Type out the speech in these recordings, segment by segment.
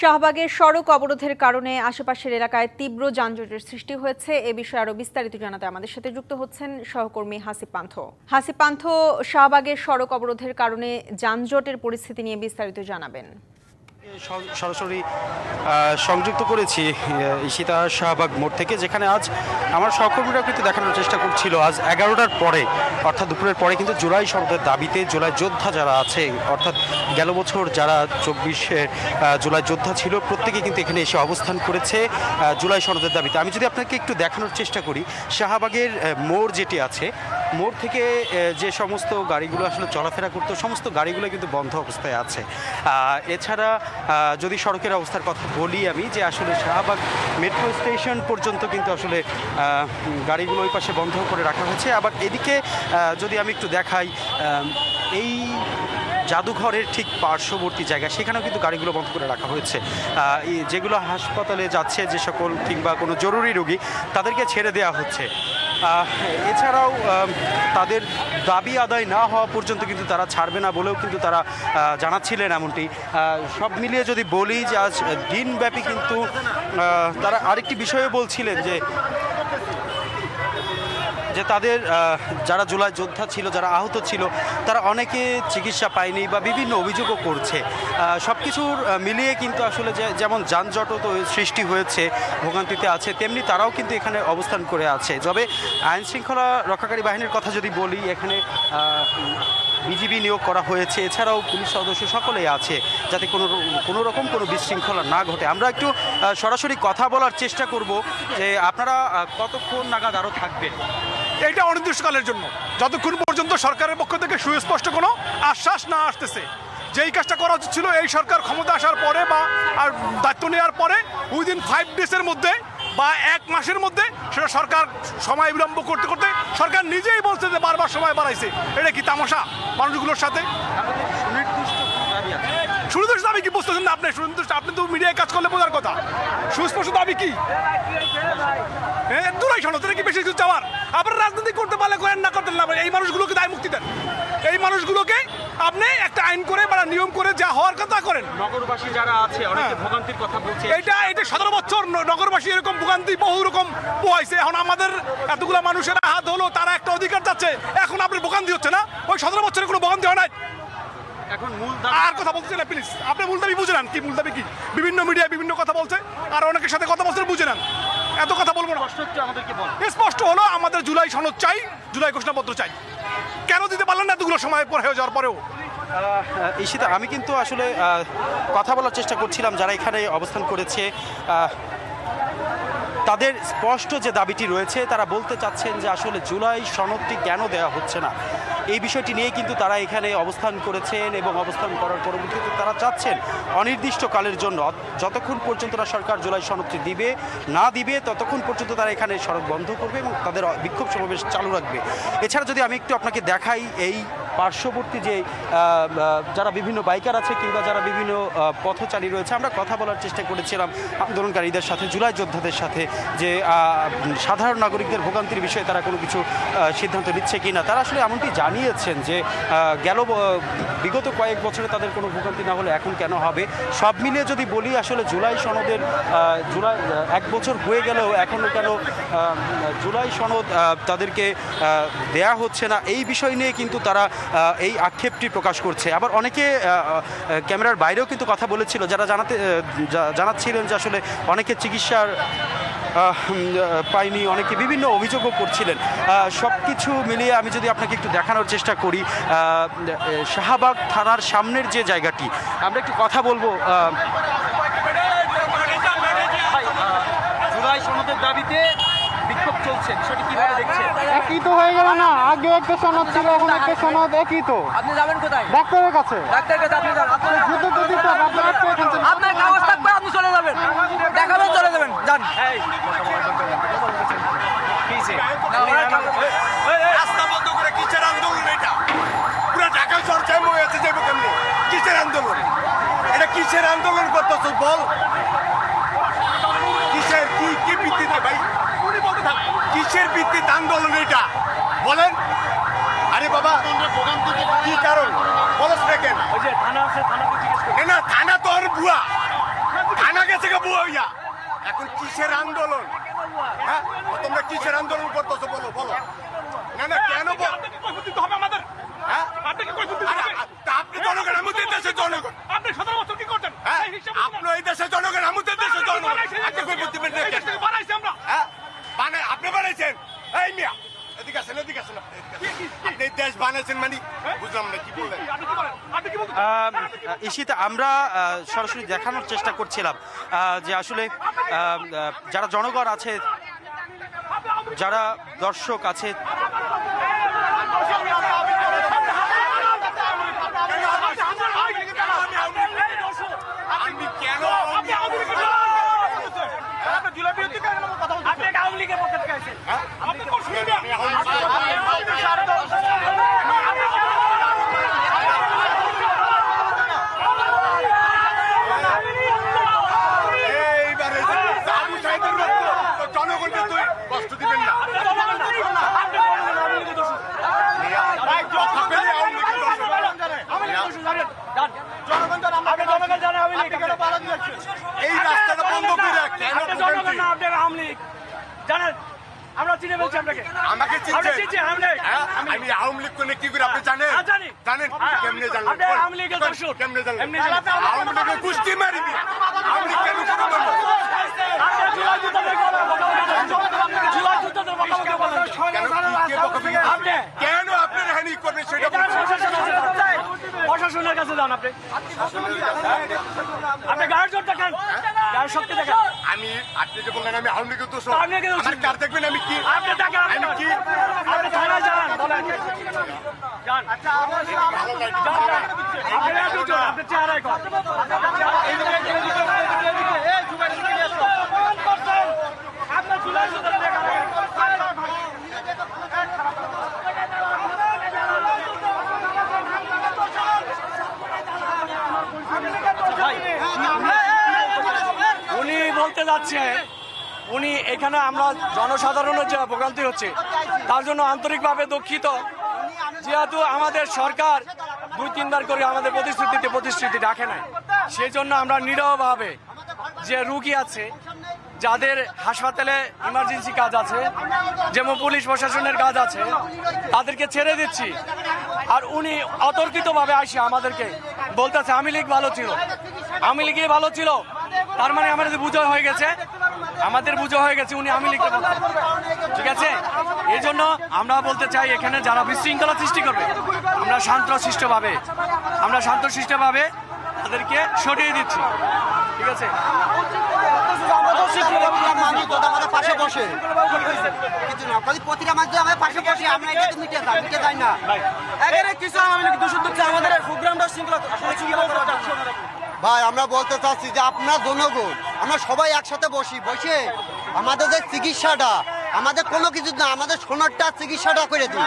শাহবাগের সড়ক অবরোধের কারণে আশেপাশের এলাকায় তীব্র যানজটের সৃষ্টি হয়েছে। এ বিষয়ে আরও বিস্তারিত জানাতে আমাদের সাথে যুক্ত হচ্ছেন সহকর্মী হাসিব পান্থ। হাসিব পান্থ, শাহবাগের সড়ক অবরোধের কারণে যানজটের পরিস্থিতি নিয়ে বিস্তারিত জানাবেন। সরাসরি সংযুক্ত করেছি ঈশিতা শাহবাগ মোড় থেকে, যেখানে আজ আমার সহকর্মীরা কিন্তু দেখানোর চেষ্টা করছিল। আজ এগারোটার পরে, অর্থাৎ দুপুরের পরে কিন্তু জুলাই শরতের দাবিতে জুলাই যোদ্ধা যারা আছে, অর্থাৎ গেল বছর যারা চব্বিশে জুলাই যোদ্ধা ছিল, প্রত্যেকে কিন্তু এখানে এসে অবস্থান করেছে জুলাই সনদের দাবিতে। আমি যদি আপনাকে একটু দেখানোর চেষ্টা করি, শাহবাগের মোড় যেটি আছে মোড় থেকে যে সমস্ত গাড়িগুলো আসলে চলাফেরা করতো, সমস্ত গাড়িগুলো কিন্তু বন্ধ অবস্থায় আছে। এছাড়া যদি সড়কের অবস্থার কথা বলি আমি, যে আসলে শাহবাগ মেট্রো স্টেশন পর্যন্ত কিন্তু আসলে গাড়িগুলো ওই পাশে বন্ধ করে রাখা হয়েছে। আবার এদিকে যদি আমি একটু দেখাই এই জাদুঘরের ঠিক পার্শ্ববর্তী জায়গা সেখানেও কিন্তু গাড়িগুলো বন্ধ করে রাখা হয়েছে। যেগুলো হাসপাতালে যাচ্ছে যে সকল কিংবা কোনো জরুরি রোগী, তাদেরকে ছেড়ে দেওয়া হচ্ছে। এছাড়াও তাদের দাবি আদায় না হওয়া পর্যন্ত কিন্তু তারা ছাড়বে না বলেও কিন্তু তারা জানাচ্ছিলেন এমনটি। সব মিলিয়ে যদি বলি যে আজ দিনব্যাপী কিন্তু তারা আরেকটি বিষয়ে বলছিলেন যে যে তাদের যারা জুলাই যোদ্ধা ছিল, যারা আহত ছিল, তারা অনেকে চিকিৎসা পায়নি বা বিভিন্ন অভিযোগও করছে। সব কিছুর মিলিয়ে কিন্তু আসলে যেমন যানজট তো সৃষ্টি হয়েছে, ভোগান্তিতে আছে, তেমনি তারাও কিন্তু এখানে অবস্থান করে আছে। তবে আইন শৃঙ্খলা রক্ষাকারী বাহিনীর কথা যদি বলি, এখানে বিজিবি নিয়োগ করা হয়েছে। এছাড়াও পুলিশ সদস্য সকলেই আছে, যাতে কোনো কোনো রকম কোনো বিশৃঙ্খলা না ঘটে। আমরা একটু সরাসরি কথা বলার চেষ্টা করব যে আপনারা কতক্ষণ নাগাদ আরও থাকবেন? এটা অনির্দিষ্টকালের জন্য। যতক্ষণ পর্যন্ত সরকারের পক্ষ থেকে সুস্পষ্ট কোনো আশ্বাস না আসতেছে, যেই কাজটা করা উচিত ছিল, এই সরকার ক্ষমতা আসার পরে বা, আর দায়িত্ব নেওয়ার পরে উইদিন ফাইভ ডেজের মধ্যে বা এক মাসের মধ্যে সেটা সরকার সময় বিলম্ব করতে করতে সরকার নিজেই বলছে যে বারবার সময় বাড়াইছে। এটা কি তামাশা মানুষগুলোর সাথে? সুনির্দিষ্ট দাবি কি? বুঝতেছেন না আপনি? সুনির্দিষ্ট আপনি তো মিডিয়ায় কাজ করলে বোঝার কথা। সুস্পষ্ট দাবি কি? দূরাই শোনো কি বেশি কিছু চাওয়ার? আবার রাজনীতি করতে পারলে করেন, না করতে না, এই মানুষগুলোকে দায় মুক্তি দেন। এই মানুষগুলোকে আইন করে বা নিয়ম করে যা হওয়ার কথা করেন। নগরবাসী যারা আছে অনেকে হ্যাঁ। ভোগান্তির কথা বলছে। এটা এটা সতেরো বছর নগরবাসী এরকম ভোগান্তি বহু রকম পোহাইছে। এখন আমাদের এতগুলা মানুষের হাত হলো তারা একটা অধিকার যাচ্ছে এখন আপনার ভোগান্তি হচ্ছে না। ওই সতেরো বছরের কোনো ভোগান্তি হয় নাই। এখন মূল আর কথা বলতে না প্লিজ আপনি মূল দাবি বুঝে নেন। কি মূল দাবি কি? বিভিন্ন মিডিয়ায় বিভিন্ন কথা বলছে আর অনেকের সাথে কথা বলছে বুঝে নেন। এত কথা বলব না। আমাদেরকে বল। স্পষ্ট হলো আমাদের জুলাই সনদ চাই জুলাই ঘোষণাপত্র চাই। কেন দিতে পারলেন না এতগুলো সময় পর হয়ে যাওয়ার পরেও? ঈশিতা, আমি কিন্তু আসলে কথা বলার চেষ্টা করছিলাম যারা এখানে অবস্থান করেছে। তাদের স্পষ্ট যে দাবিটি রয়েছে, তারা বলতে চাচ্ছেন যে আসলে জুলাই সনদটি কেন দেওয়া হচ্ছে না? এই বিষয়টি নিয়ে কিন্তু তারা এখানে অবস্থান করেছেন এবং অবস্থান করার পরবর্তীতে তারা চাচ্ছেন অনির্দিষ্টকালের জন্য। যতক্ষণ পর্যন্ত না সরকার জুলাই সনদটি দিবে, না দিবে, ততক্ষণ পর্যন্ত তারা এখানে সড়ক বন্ধ করবে এবং তাদের বিক্ষোভ সমাবেশ চালু রাখবে। এছাড়া যদি আমি একটু আপনাকে দেখাই এই পার্শ্ববর্তী যে যারা বিভিন্ন বাইকার আছে কিংবা যারা বিভিন্ন পথচারী রয়েছে, আমরা কথা বলার চেষ্টা করেছিলাম আন্দোলনকারীদের সাথে, জুলাই যোদ্ধাদের সাথে যে সাধারণ নাগরিকদের ভোগান্তির বিষয়ে তারা কোনো কিছু সিদ্ধান্ত নিচ্ছে কি না তারা আসলে এমনটি জানিয়েছেন যে গেল বিগত কয়েক বছরে তাদের কোনো ভোগান্তি না হলে এখন কেন হবে? সব মিলিয়ে যদি বলি, আসলে জুলাই সনদের জুলাই এক বছর হয়ে গেলেও এখনও কেন জুলাই সনদ তাদেরকে দেয়া হচ্ছে না, এই বিষয় নিয়ে কিন্তু তারা এই আক্ষেপটি প্রকাশ করছে। আবার অনেকে ক্যামেরার বাইরেও কিন্তু কথা বলেছিল, যারা জানাতে জানাচ্ছিলেন যে আসলে অনেকে চিকিৎসার পায়নি, অনেকে বিভিন্ন অভিযোগও করছিলেন। সব কিছু মিলিয়ে আমি যদি আপনাকে একটু দেখানোর চেষ্টা করি শাহবাগ থানার সামনের যে জায়গাটি, আমরা একটু কথা বলব জুলাই দাবিতে চলছে? বিষয়টি কীভাবে দেখছেন? একই তো হয়ে গেল না। আগে একটা সনদ ছিল এখন একটা সনদ একই তো। আপনি যাবেন কোথায়? ডাক্তারের কাছে। ডাক্তার কাছে আপনি যান আপনার যুদ্ধ তো আপনার একটা এখান থেকে- আপনার কাগজ থাকবে আপনি চলে যাবেন। দেখাবেন চলে যাবেন। যান। রাস্তা বন্ধ করে কিসের আন্দোলন এটা? পুরো ঢাকা শহর জ্যাম যাব কেমনি? কিসের আন্দোলন? এটা কিসের আন্দোলন করতেছ বল? কিসের কি কি ভিত্তিতে ভাই? কিসের ভিত্তিতে আন্দোলন এটা? বলেন। আরে বাবা কি কারণ? বলস কেন না? থানা তো আর বুয়া থানা গেছে বুয়া ইয়া এখন কিসের আন্দোলন? হ্যাঁ তোমরা কিসের আন্দোলন করতেছো? বলো বলো। ঈশিতা আমরা সরাসরি দেখানোর চেষ্টা করছিলাম যে আসলে যারা জনগণ আছে যারা দর্শক আছে আমি কেন আপনি আওয়ামী লীগের আপনি জুলাই বিরোধী কেন কথা বলছেন আপনি আওয়ামী লীগের পক্ষে থেকে আছেন আপনি করছেন কি? এইবারে আবু সাইদের রক্ত তো জনগণকে তুই কষ্ট দিবেন না কথা পেলে আওয়ামী লীগের দর্শক। এই রাস্তাটা বন্ধ করে কেন ভোগান্তি? জানেন আমরা চিনে বলছি আপনাকে আমাকে চিনছি আওয়ামী লীগ হ্যাঁ? আমি আওয়ামী লীগ কোনে কি করে আপনি জানেন হ্যাঁ, জানি। জানেন কেমনে জানলেন আপনি আওয়ামী লীগের দর্শক। কেমনে জানলেন এমনি জানেন। আওয়ামী লীগের কুস্তি মারিবি আওয়ামী লীগ কেন? আপনি। কেন আপনি কেন আপনার হানি করবে সেটা প্রশাসনের কাছে যান। আপনি আপনি গায়ের জোর দেখান গায়ের শক্তি দেখান আমি আপনি যে বললেন আমি আওয়ামী লীগের দোষ আওয়ামী লীগের দোষী। আমার কার দেখবেন? আমি কি? আপনি দেখান আমি কি? আপনি থানায় যান বলেন যান। ভালো লাগে যান, যান। আপনি একটু আপনি চেহারায় কর। আপনার জুলাই দেখা উনি বলতে যাচ্ছে উনি এখানে আমরা জনসাধারণের যে ভোগান্তি হচ্ছে, তার জন্য আন্তরিকভাবে দুঃখিত। যেহেতু আমাদের সরকার দুই তিনবার করে আমাদের প্রতিশ্রুতিতে প্রতিশ্রুতি রাখে নাই সেই জন্য আমরা নিরহভাবে যে রুগী আছে, যাদের হাসপাতালে ইমার্জেন্সি কাজ আছে, যেমন পুলিশ প্রশাসনের কাজ আছে, তাদেরকে ছেড়ে দিচ্ছি। আর উনি অতর্কিতভাবে আসে আমাদেরকে বলতেছে আমি লীগ ভালো ছিল। আমি লীগে ভালো ছিল, তার মানে আমাদের বুঝো হয়ে গেছে আমাদের বুঝো হয়ে গেছে উনি আমি লিখতে ঠিক আছে? এই জন্য আমরা বলতে চাই এখানে যারা বিশৃঙ্খলা সৃষ্টি করবে, আমরা শান্ত শিষ্টভাবে আমরা শান্ত শিষ্টভাবে তাদেরকে সরিয়ে দিচ্ছি। ঠিক আছে? ভাই, আমরা বলতে চাচ্ছি যে আপনার জনগণ আমরা সবাই একসাথে বসি বসে আমাদের যে চিকিৎসাটা আমাদের কোনো কিছু না আমাদের সোনারটা চিকিৎসাটা করে দিই।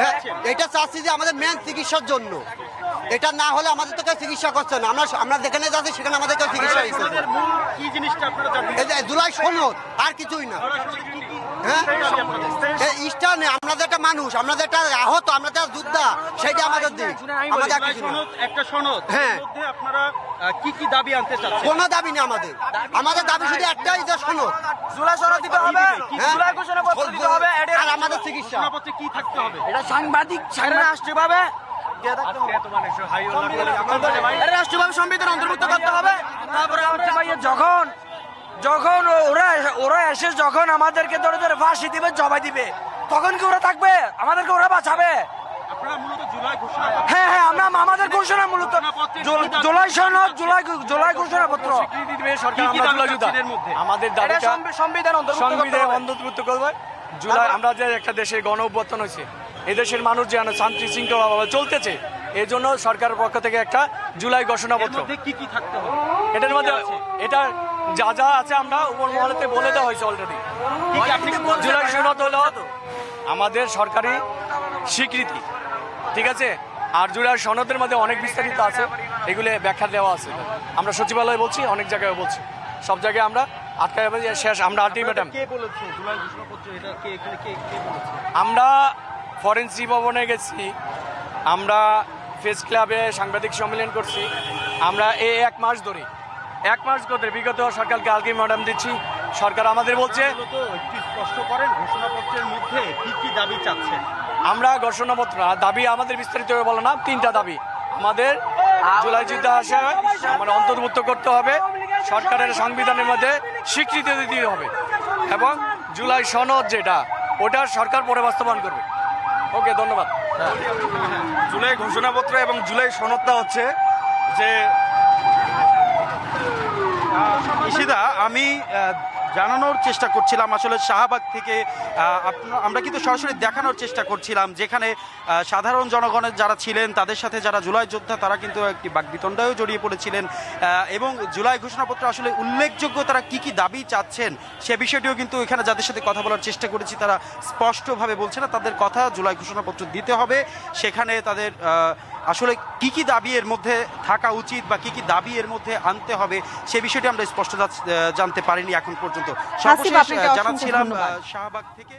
হ্যাঁ, এটা চাচ্ছি যে আমাদের মেন চিকিৎসার জন্য। এটা না হলে আমাদের তো কেউ চিকিৎসা করছে না। আমরা আমরা যেখানে যাচ্ছি সেখানে আমাদের কেউ চিকিৎসা জুলাই সনদ আর কিছুই না। হ্যাঁ? ইস্টার নেই আমরা মানুষ আমরা আহত আমরা যে যোদ্ধা সেটা আমাদের দিক আমাদের একটা সনদ হ্যাঁ। আপনারা কি কি দাবি আনতে চাচ্ছেন? কোনো দাবি নেই আমাদের। আমাদের দাবি শুধু একটাই যে সনদ জুলাই সনদ দিতে হবে? হ্যাঁ? জুলাই ঘোষণাপত্র দিতে হবে আর আমাদের চিকিৎসা। কি থাকতে হবে? এটা সাংবাদিক রাষ্ট্রীয়ভাবে সংবিধান অন্তর্ভুক্ত করতে হবে। তারপরে আমরা যখন যখন ওরা ওরা এসে যখন আমাদেরকে ধরে ধরে ফাঁসি দিবে জবাই দিবে তখন কি ওরা থাকবে? আমাদেরকে ওরা বাঁচাবে? আপনারা মূলত জুলাই ঘোষণা হ্যাঁ হ্যাঁ আমরা আমাদের ঘোষণা মূলত জুলাই সনদ মধ্যে? আমাদের দাবিটা সংবিধান সংবিধান অন্তর্ভুক্ত করবে জুলাই আমরা যে একটা দেশে গণ অভ্যর্থন হয়েছে এই দেশের মানুষ যেন শান্তি শৃঙ্খলাভাবে চলতেছে এই জন্য সরকারের পক্ষ থেকে একটা জুলাই এর ঘোষণাপত্র কি কি থাকতে হবে? এটার মধ্যে এটা যা যা আছে আমরা উপর মহলেতে বলে দেওয়া হয়েছে অলরেডি জুলাই সনদ হলো আমাদের সরকারি স্বীকৃতি ঠিক আছে? আর জুলাই সনদের মধ্যে অনেক বিস্তারিত আছে এগুলো ব্যাখ্যা দেওয়া আছে। আমরা সচিবালয়ে বলছি অনেক জায়গায় বলছি। সব জায়গায় আমরা আটকায় শেষ আমরা আলটিমেটাম আমরা ফরেন্সিক ভবনে গেছি আমরা প্রেস ক্লাবে সাংবাদিক সম্মেলন করছি আমরা এই এক মাস ধরে এক মাস ধরে বিগত সরকারকে আলটিমেটাম দিচ্ছি। সরকার আমাদের বলছে স্পষ্ট করেন ঘোষণাপত্রের মধ্যে কি কি দাবি চাচ্ছেন? আমরা ঘোষণাপত্র দাবি আমাদের বিস্তারিত বলো না তিনটা দাবি। আমাদের জুলাই যুদ্ধ আসে মানে অন্তর্ভুক্ত করতে হবে সরকারের সংবিধানের মধ্যে স্বীকৃতি দিতে হবে। এবং জুলাই সনদ যেটা ওটা সরকার পরে বাস্তবায়ন করবে। ওকে ধন্যবাদ। জুলাই ঘোষণাপত্র এবং জুলাই সনদটা হচ্ছে যে ইশিদা আমি জানানোর চেষ্টা করছিলাম। আসলে শাহবাগ থেকে আমরা কিন্তু সরাসরি দেখানোর চেষ্টা করছিলাম। যেখানে সাধারণ জনগণের যারা ছিলেন, তাদের সাথে যারা জুলাই যোদ্ধা, তারা কিন্তু একটি বাকবিতণ্ডায়ও জড়িয়ে পড়েছিলেন। এবং জুলাই ঘোষণাপত্র আসলে উল্লেখযোগ্য তারা কি কি দাবি চাচ্ছেন, সে বিষয়টিও কিন্তু এখানে যাদের সাথে কথা বলার চেষ্টা করেছি, তারা স্পষ্টভাবে বলছে না। তাদের কথা জুলাই ঘোষণাপত্র দিতে হবে। সেখানে তাদের আসলে কি কি দাবি এর মধ্যে থাকা উচিত বা কি কি দাবি এর মধ্যে আনতে হবে, সে বিষয়টি আমরা স্পষ্ট জানতে পারিনি এখন পর্যন্ত। সর্বশেষ আপনাকে আহ, জানাচ্ছিলাম শাহবাগ থেকে